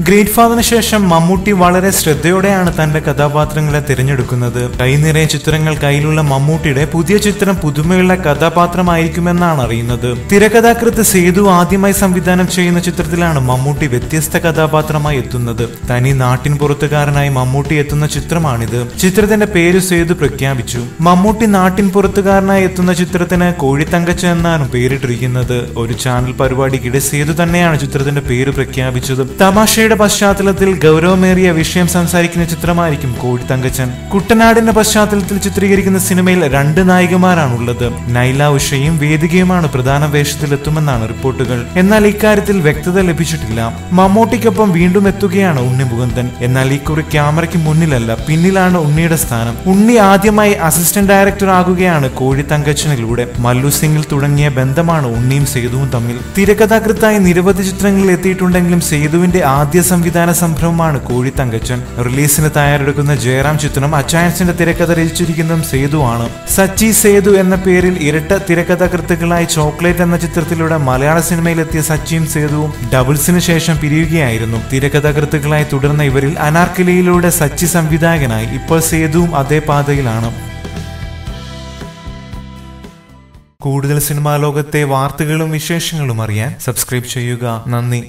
Great ഫാദറിന് ശേഷം മമ്മൂട്ടി വളരെ ശ്രദ്ധയോടെയാണ് തന്റെ കഥാപാത്രങ്ങളെ തിരഞ്ഞെടുക്കുന്നത്. കൈനിറയെ ചിത്രങ്ങൾ കയ്യിലുള്ള മമ്മൂട്ടിയുടെ പുതിയ ചിത്രം പുതുമയുള്ള കഥാപാത്രമായിരിക്കുമെന്നാണ് അറിയുന്നത്. തിരക്കഥാകൃത്ത് സേതു ആദ്യമായി സംവിധാനം ചെയ്യുന്ന ചിത്രത്തിലാണ് മമ്മൂട്ടി വ്യത്യസ്ത കഥാപാത്രമായി എത്തുന്നത്. തനി നാട്ടിൻ പുറത്തുകാരനായി മമ്മൂട്ടി എത്തുന്ന ചിത്രമാണിത്. ചിത്രത്തിന്റെ പേര് സേതു പ്രഖ്യാപിച്ചു. മമ്മൂട്ടി നാട്ടിൻ പുറത്തുകാരനായി എത്തുന്ന ചിത്രത്തിന് കോഴിത്തങ്കച്ച എന്നാണ് പേരിട്ടിരിക്കുന്നത്. ഒരു ചാനൽ പരിപാടിക്കിടെ സേതു തന്നെയാണ് ചിത്രത്തിന്റെ പേര് പ്രഖ്യാപിച്ചത്. തമാശയുടെ പശ്ചാത്തലത്തിൽ ഗൗരവമേറിയ വിഷയം സംസാരിക്കുന്ന ചിത്രമായിരിക്കും കോടി തങ്കച്ചൻ കുട്ടനാടിന്റെ പശ്ചാത്തലത്തിൽ ചിത്രീകരിക്കുന്ന സിനിമയിൽ രണ്ട് നായികമാരാണ് ഉള്ളത് നൈല ഉഷയും വേദികയുമാണ് പ്രധാന വേഷത്തിലെത്തുമെന്നാണ് റിപ്പോർട്ടുകൾ. എന്നാൽ ഇക്കാര്യത്തിൽ വ്യക്തത ലഭിച്ചിട്ടില്ല. മമ്മൂട്ടിക്കൊപ്പം വീണ്ടും എത്തുകയാണ് ഉണ്ണി മുകുന്ദൻ എന്നാൽ ഇക്കുറി ക്യാമറയ്ക്ക് മുന്നിലല്ല പിന്നിലാണ് ഉണ്ണിയുടെ സ്ഥാനം. ഉണ്ണി ആദ്യമായി അസിസ്റ്റന്റ് ഡയറക്ടർ ആകുകയാണ് കോഴി തങ്കച്ചനിലൂടെ മല്ലു സിംഗിൽ തുടങ്ങിയ ബന്ധമാണ് ഉണ്ണിയും സേതുവും തമ്മിൽ. തിരക്കഥാകൃത്തായി നിരവധി ചിത്രങ്ങളിൽ എത്തിയിട്ടുണ്ടെങ്കിലും സേതുവിന്റെ ആദ്യ സംവിധാന സംരംഭമാണ് കോഴി തങ്കച്ചൻ. റിലീസിന് തയ്യാറെടുക്കുന്ന ജയറാം ചിത്രം അച്ചായൻസിന്റെ തിരക്കഥ രചിച്ചിരിക്കുന്നതും സേതുവാണ്. സച്ചി സേതു എന്ന പേരിൽ ഇരട്ട തിരക്കഥാകൃത്തുക്കളായി ചോക്ലേറ്റ് എന്ന ചിത്രത്തിലൂടെ മലയാള സിനിമയിലെത്തിയ സച്ചിയും സേതുവും ഡബിൾസിന് ശേഷം പിരിയുകയായിരുന്നു. തിരക്കഥാകൃത്തുക്കളായി തുടർന്ന ഇവരിൽ അനാർക്കലിയിലൂടെ സച്ചി സംവിധായകനായി ഇപ്പോൾ സേതുവും അതേ പാതയിലാണ്. കൂടുതൽ സിനിമാ ലോകത്തെ വാർത്തകളും വിശേഷങ്ങളും അറിയാൻ സബ്സ്ക്രൈബ് ചെയ്യുക. നന്ദി.